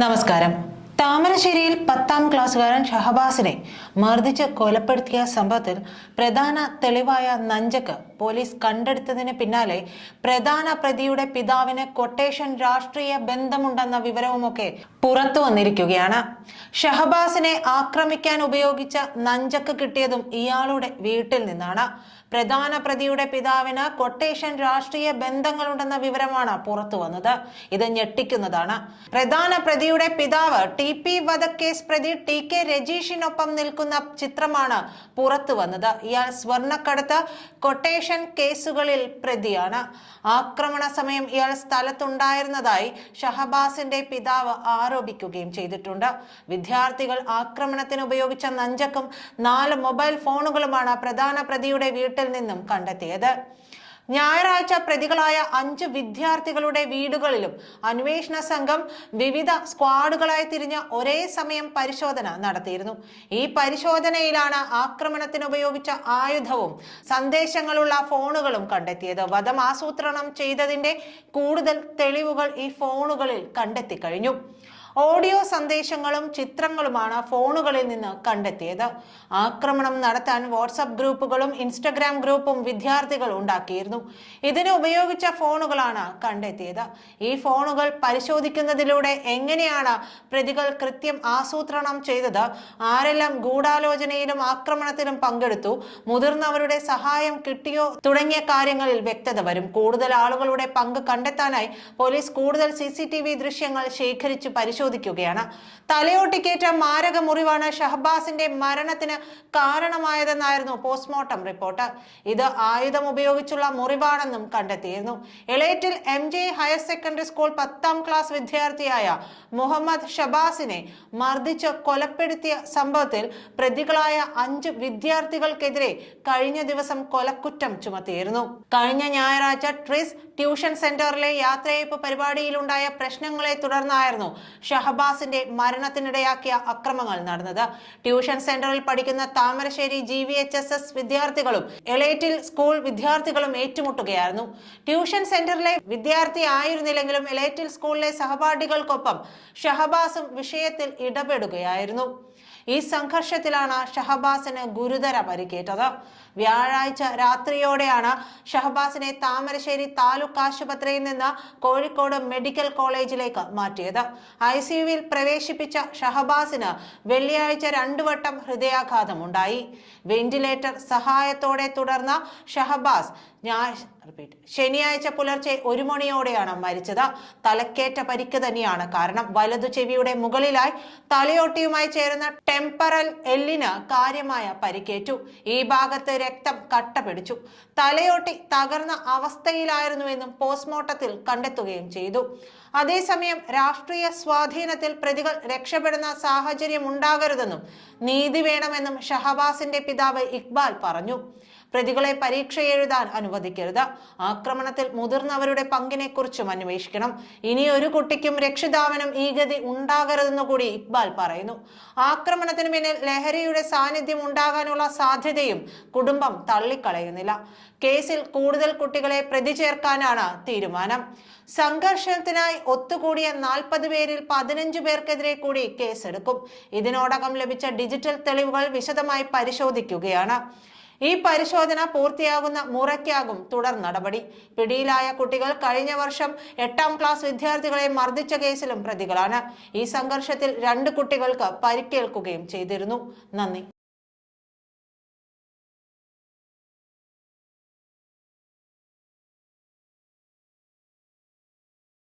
നമസ്കാരം. താമരശ്ശേരിയിൽ പത്താം ക്ലാസ്സുകാരൻ ഷഹബാസിനെ മർദ്ദിച്ച് കൊലപ്പെടുത്തിയ സംഭവത്തിൽ പ്രധാന തെളിവായ നഞ്ചക്ക് പോലീസ് കണ്ടെടുത്തതിന് പിന്നാലെ പ്രധാന പ്രതിയുടെ പിതാവിന് കൊട്ടേഷൻ രാഷ്ട്രീയ ബന്ധമുണ്ടെന്ന വിവരവുമൊക്കെ പുറത്തു വന്നിരിക്കുകയാണ്. ഷഹബാസിനെ ആക്രമിക്കാൻ ഉപയോഗിച്ച നഞ്ചക്ക് കിട്ടിയതും ഇയാളുടെ വീട്ടിൽ നിന്നാണ്. പ്രധാന പ്രതിയുടെ പിതാവിന് കൊട്ടേഷൻ രാഷ്ട്രീയ ബന്ധങ്ങളുണ്ടെന്ന വിവരമാണ് പുറത്തു വന്നത്. ഇത് ഞെട്ടിക്കുന്നതാണ്. പ്രധാന പ്രതിയുടെ പിതാവ് ടി പി വധക്കേസ് പ്രതി ടി കെ രജീഷിനൊപ്പം നിൽക്കുന്ന ചിത്രമാണ് പുറത്തു വന്നത്. ഇയാൾ സ്വർണക്കടത്ത് കൊട്ടേഷൻ കേസുകളിൽ പ്രതിയാണ്. ആക്രമണ സമയം ഇയാൾ സ്ഥലത്തുണ്ടായിരുന്നതായി ഷഹബാസിന്റെ പിതാവ് ആരോപിക്കുകയും ചെയ്തിട്ടുണ്ട്. വിദ്യാർത്ഥികൾ ആക്രമണത്തിന് ഉപയോഗിച്ച നഞ്ചക്കും നാല് മൊബൈൽ ഫോണുകളുമാണ് പ്രധാന പ്രതിയുടെ വീട്ടിൽ നിന്നും കണ്ടെത്തിയത്. ഞായറാഴ്ച പ്രതികളായ അഞ്ച് വിദ്യാർത്ഥികളുടെ വീടുകളിലും അന്വേഷണ സംഘം വിവിധ സ്ക്വാഡുകളായി തിരിഞ്ഞ ഒരേ സമയം പരിശോധന നടത്തിയിരുന്നു. ഈ പരിശോധനയിലാണ് ആക്രമണത്തിന് ഉപയോഗിച്ച ആയുധവും സന്ദേശങ്ങളുള്ള ഫോണുകളും കണ്ടെത്തിയത്. വധം ആസൂത്രണം ചെയ്തതിന്റെ കൂടുതൽ തെളിവുകൾ ഈ ഫോണുകളിൽ കണ്ടെത്തി കഴിഞ്ഞു. ഓഡിയോ സന്ദേശങ്ങളും ചിത്രങ്ങളുമാണ് ഫോണുകളിൽ നിന്ന് കണ്ടെത്തിയത്. ആക്രമണം നടത്താൻ വാട്സപ്പ് ഗ്രൂപ്പുകളും ഇൻസ്റ്റഗ്രാം ഗ്രൂപ്പും വിദ്യാർത്ഥികൾ ഉണ്ടാക്കിയിരുന്നു. ഇതിന് ഉപയോഗിച്ച ഫോണുകളാണ് കണ്ടെത്തിയത്. ഈ ഫോണുകൾ പരിശോധിക്കുന്നതിലൂടെ എങ്ങനെയാണ് പ്രതികൾ കൃത്യം ആസൂത്രണം ചെയ്തത്? ആരെല്ലാം ഗൂഢാലോചനയിലും ആക്രമണത്തിലും പങ്കെടുത്തു? മുതിർന്നവരുടെ സഹായം കിട്ടിയോ? തുടങ്ങിയ കാര്യങ്ങളിൽ വ്യക്തത വരും. കൂടുതൽ ആളുകളുടെ പങ്ക് കണ്ടെത്താനായി പോലീസ് കൂടുതൽ സി ദൃശ്യങ്ങൾ ശേഖരിച്ച് പരിശോധിക്കുകയാണ്. തലയോട്ടിക്കേറ്റ മാരക മുറിവാണ് ഷഹബാസിന്റെ മരണത്തിന് കാരണമായതെന്നായിരുന്നു പോസ്റ്റ്മോർട്ടം റിപ്പോർട്ട്. ഇത് ആയുധം ഉപയോഗിച്ചുള്ള മുറിവാണെന്നും കണ്ടെത്തിയിരുന്നു. Elettil M J higher secondary school പത്താം ക്ലാസ് വിദ്യാർത്ഥിയായ മുഹമ്മദ് ഷബാസിനെ മർദ്ദിച്ച് കൊലപ്പെടുത്തിയ സംഭവത്തിൽ പ്രതികളായ അഞ്ച് വിദ്യാർത്ഥികൾക്കെതിരെ കഴിഞ്ഞ ദിവസം കൊലക്കുറ്റം ചുമത്തിയിരുന്നു. കഴിഞ്ഞ ഞായറാഴ്ച ട്രിസ് ട്യൂഷൻ സെന്ററിലെ യാത്രയയപ്പ് പരിപാടിയിലുണ്ടായ പ്രശ്നങ്ങളെ തുടർന്നായിരുന്നു ഷഹബാസിന്റെ മരണത്തിനിടയാക്കിയ അക്രമങ്ങൾ നടന്നത്. ട്യൂഷൻ സെന്ററിൽ പഠിക്കുന്ന Thamarassery G V H S S വിദ്യാർത്ഥികളും എലൈറ്റിൽ സ്കൂൾ വിദ്യാർത്ഥികളും ഏറ്റുമുട്ടുകയായിരുന്നു. ട്യൂഷൻ സെന്ററിലെ വിദ്യാർത്ഥി ആയിരുന്നില്ലെങ്കിലും എലൈറ്റിൽ സ്കൂളിലെ സഹപാഠികൾക്കൊപ്പം ഷഹബാസും വിഷയത്തിൽ ഇടപെടുകയായിരുന്നു. ഈ സംഘർഷത്തിലാണ് ഷഹബാസിന് ഗുരുതര പരിക്കേറ്റത്. വ്യാഴാഴ്ച രാത്രിയോടെയാണ് ഷഹബാസിനെ താമരശ്ശേരി താലൂക്ക് ആശുപത്രിയിൽ നിന്ന് കോഴിക്കോട് മെഡിക്കൽ കോളേജിലേക്ക് മാറ്റിയത്. ഐ സിയുവിൽ പ്രവേശിപ്പിച്ച ഷഹബാസിന് വെള്ളിയാഴ്ച രണ്ടു വട്ടം ഹൃദയാഘാതമുണ്ടായി. വെന്റിലേറ്റർ സഹായത്തോടെ തുടർന്ന ഷഹബാസ് റിപ്പീറ്റ് ശനിയാഴ്ച പുലർച്ചെ ഒരു മണിയോടെയാണ് മരിച്ചത്. തലക്കേറ്റ പരിക്ക് തന്നെയാണ്. കാരണം വലതു ചെവിയുടെ മുകളിലായി തലയോട്ടിയുമായി ചേരുന്ന ടെമ്പറൽ എല്ലിന് കാര്യമായ പരിക്കേറ്റു. ഈ ഭാഗത്ത് രക്തം കട്ട പിടിച്ചു തലയോട്ടി തകർന്ന അവസ്ഥയിലായിരുന്നുവെന്നും പോസ്റ്റ്മോർട്ടത്തിൽ കണ്ടെത്തുകയും ചെയ്തു. അതേസമയം രാഷ്ട്രീയ സ്വാധീനത്തിൽ പ്രതികൾ രക്ഷപ്പെടുന്ന സാഹചര്യം ഉണ്ടാകരുതെന്നും നീതി വേണമെന്നും ഷഹബാസിന്റെ പിതാവ് ഇക്ബാൽ പറഞ്ഞു. പ്രതികളെ പരീക്ഷ എഴുതാൻ അനുവദിക്കരുത്. ആക്രമണത്തിൽ മുതിർന്നവരുടെ പങ്കിനെ കുറിച്ചും അന്വേഷിക്കണം. ഇനി ഒരു കുട്ടിക്കും രക്ഷിതാവിനും ഈ ഗതി ഉണ്ടാകരുതെന്ന് കൂടി ഇക്ബാൽ പറയുന്നു. ആക്രമണത്തിന് പിന്നിൽ ലഹരിയുടെ സാന്നിധ്യം ഉണ്ടാകാനുള്ള സാധ്യതയും കുടുംബം തള്ളിക്കളയുന്നില്ല. കേസിൽ കൂടുതൽ കുട്ടികളെ പ്രതി ചേർക്കാനാണ് തീരുമാനം. സംഘർഷത്തിനായി ഒത്തുകൂടിയ നാൽപ്പത് പേരിൽ പതിനഞ്ച് പേർക്കെതിരെ കൂടി കേസെടുക്കും. ഇതിനോടകം ലഭിച്ച ഡിജിറ്റൽ തെളിവുകൾ വിശദമായി പരിശോധിക്കുകയാണ്. ഈ പരിശോധന പൂർത്തിയാകുന്ന മുറയ്ക്കാകും തുടർ നടപടി. പിടിയിലായ കുട്ടികൾ കഴിഞ്ഞ വർഷം എട്ടാം ക്ലാസ് വിദ്യാർത്ഥികളെ മർദ്ദിച്ച കേസിലും പ്രതികളാണ്. ഈ സംഘർഷത്തിൽ രണ്ട് കുട്ടികൾക്ക് പരിക്കേൽക്കുകയും ചെയ്തിരുന്നു. നന്ദി.